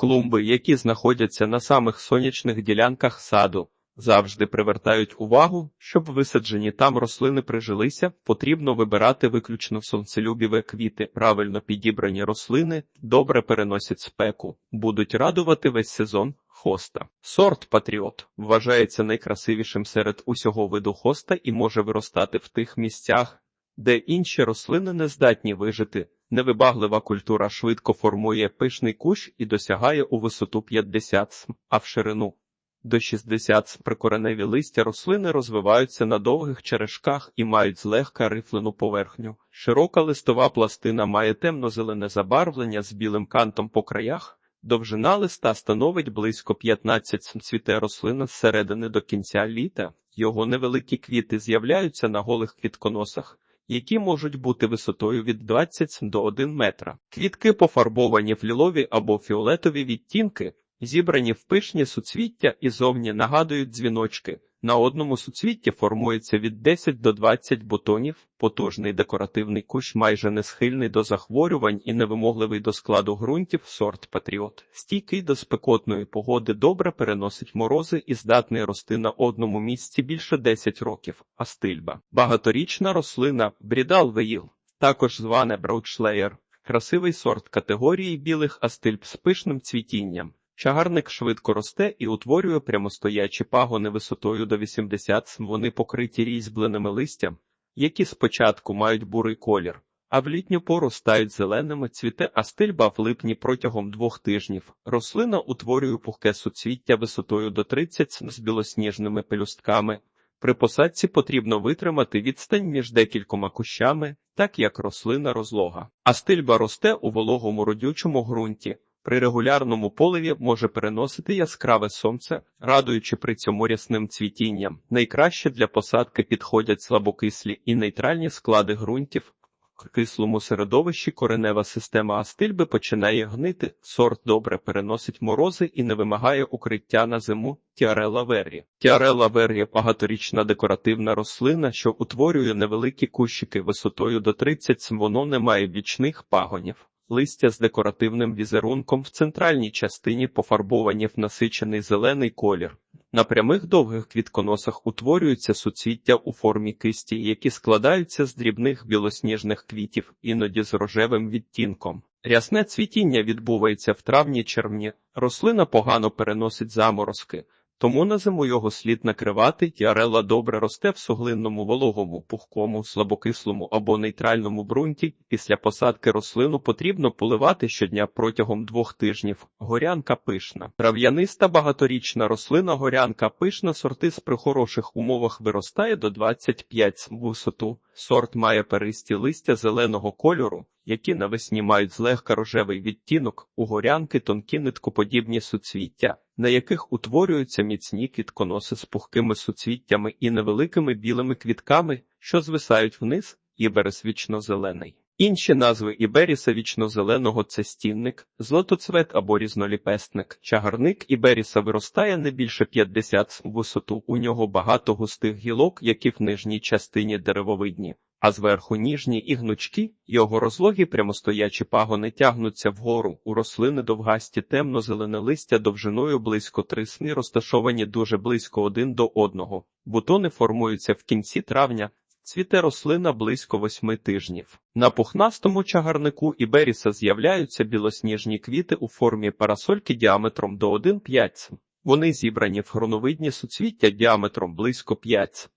Клумби, які знаходяться на самих сонячних ділянках саду, завжди привертають увагу, щоб висаджені там рослини прижилися, потрібно вибирати виключно сонцелюбіві квіти. Правильно підібрані рослини добре переносять спеку, будуть радувати весь сезон. Хоста. Сорт Патріот вважається найкрасивішим серед усього виду хоста і може виростати в тих місцях, де інші рослини не здатні вижити. Невибаглива культура швидко формує пишний кущ і досягає у висоту 50 см, а в ширину до 60 см. Прикореневі листя рослини розвиваються на довгих черешках і мають злегка рифлену поверхню. Широка листова пластина має темно-зелене забарвлення з білим кантом по краях. Довжина листа становить близько 15 см. Цвіте рослина з середини до кінця літа. Його невеликі квіти з'являються на голих квітконосах які можуть бути висотою від 20 до 1 метра. Квітки пофарбовані в лілові або фіолетові відтінки, зібрані в пишні суцвіття і зовні нагадують дзвіночки. На одному суцвітті формується від 10 до 20 бутонів, потужний декоративний кущ майже не схильний до захворювань і невимогливий до складу ґрунтів сорт патріот. Стійкий до спекотної погоди добре переносить морози і здатний рости на одному місці більше 10 років. Астильба. Багаторічна рослина брідал веїл, також зване браутшлеєр. Красивий сорт категорії білих астильб з пишним цвітінням. Чагарник швидко росте і утворює прямостоячі пагони висотою до 80 см. Вони покриті різьбленими листям, які спочатку мають бурий колір, а в літню пору стають зеленими цвіте астильба в липні протягом двох тижнів. Рослина утворює пухке суцвіття висотою до 30 см з білосніжними пелюстками. При посадці потрібно витримати відстань між декількома кущами, так як рослина розлога. Астильба росте у вологому родючому ґрунті. При регулярному поливі може переносити яскраве сонце, радуючи при цьому рясним цвітінням. Найкраще для посадки підходять слабокислі і нейтральні склади ґрунтів. В кислому середовищі коренева система астильби починає гнити, сорт добре переносить морози і не вимагає укриття на зиму. Тіарела веррі. Тіарела веррі – багаторічна декоративна рослина, що утворює невеликі кущики висотою до 30 см. Воно не має вічних пагонів. Листя з декоративним візерунком в центральній частині пофарбовані в насичений зелений колір. На прямих довгих квітконосах утворюються суцвіття у формі кисті, які складаються з дрібних білосніжних квітів, іноді з рожевим відтінком. Рясне цвітіння відбувається в травні-червні. Рослина погано переносить заморозки. Тому на зиму його слід накривати, тіарела добре росте в суглинному вологому, пухкому, слабокислому або нейтральному ґрунті. Після посадки рослину потрібно поливати щодня протягом двох тижнів. Горянка пишна. Трав'яниста багаторічна рослина горянка пишна сортис при хороших умовах виростає до 25 см висоту. Сорт має перисті листя зеленого кольору, які навесні мають злегка рожевий відтінок, у горянки тонкі ниткоподібні суцвіття, на яких утворюються міцні квітконоси з пухкими суцвіттями і невеликими білими квітками, що звисають вниз, іберес вічно-зелений. Інші назви іберіса вічно-зеленого це стінник, злотоцвет або різноліпесник. Чагарник іберіса виростає не більше 50 см висоту. У нього багато густих гілок, які в нижній частині деревовидні, а зверху ніжні і гнучкі, його розлогі прямостоячі пагони тягнуться вгору. У рослини довгасті темно-зелене листя довжиною близько 3 см розташовані дуже близько один до одного. Бутони формуються в кінці травня. Цвіте рослина близько восьми тижнів. На пухнастому чагарнику іберіса з'являються білосніжні квіти у формі парасольки діаметром до 1,5 см. Вони зібрані в хроновидні суцвіття діаметром близько 5 см.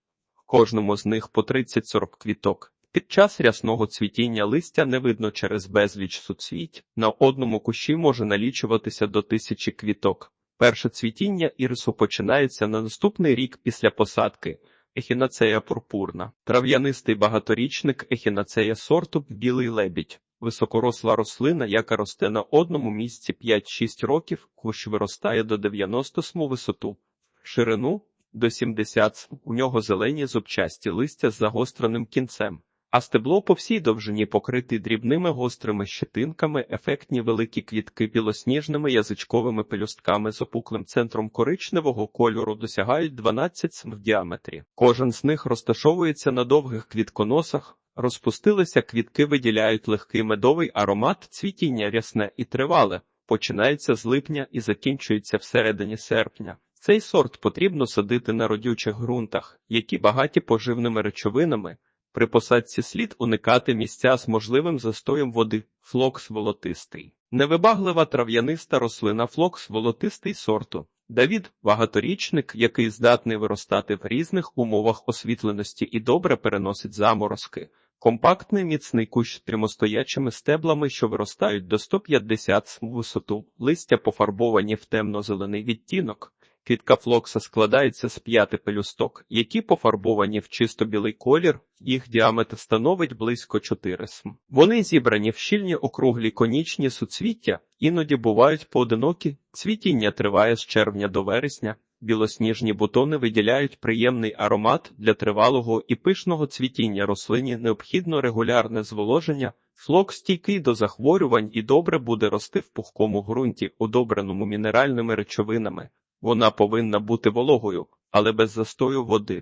Кожному з них по 30-40 квіток. Під час рясного цвітіння листя не видно через безліч суцвіть. На одному кущі може налічуватися до тисячі квіток. Перше цвітіння ірису починається на наступний рік після посадки. Ехінацея пурпурна, трав'янистий багаторічник ехінацея сорту білий лебідь, високоросла рослина, яка росте на одному місці 5-6 років, кущ виростає до 90 см висоту, ширину до 70 см. У нього зелені зубчасті листя з загостреним кінцем, а стебло по всій довжині покритий дрібними гострими щетинками, ефектні великі квітки білосніжними язичковими пелюстками з опуклим центром коричневого кольору досягають 12 см в діаметрі. Кожен з них розташовується на довгих квітконосах. Розпустилися квітки виділяють легкий медовий аромат, цвітіння рясне і тривале. починається з липня і закінчується всередині серпня. Цей сорт потрібно садити на родючих ґрунтах, які багаті поживними речовинами. При посадці слід уникати місця з можливим застоєм води. Флокс волотистий. Невибаглива трав'яниста рослина флокс волотистий сорту. Давід багаторічник, який здатний виростати в різних умовах освітленості і добре переносить заморозки. Компактний міцний кущ з прямостоячими стеблами, що виростають до 150 см висоту, листя пофарбовані в темно-зелений відтінок. Квітка флокса складається з п'яти пелюсток, які пофарбовані в чисто білий колір, їх діаметр становить близько 4 см. Вони зібрані в щільні округлі конічні суцвіття, іноді бувають поодинокі, цвітіння триває з червня до вересня. Білосніжні бутони виділяють приємний аромат для тривалого і пишного цвітіння рослині необхідно регулярне зволоження. Флок стійкий до захворювань і добре буде рости в пухкому ґрунті, удобреному мінеральними речовинами. Вона повинна бути вологою, але без застою води.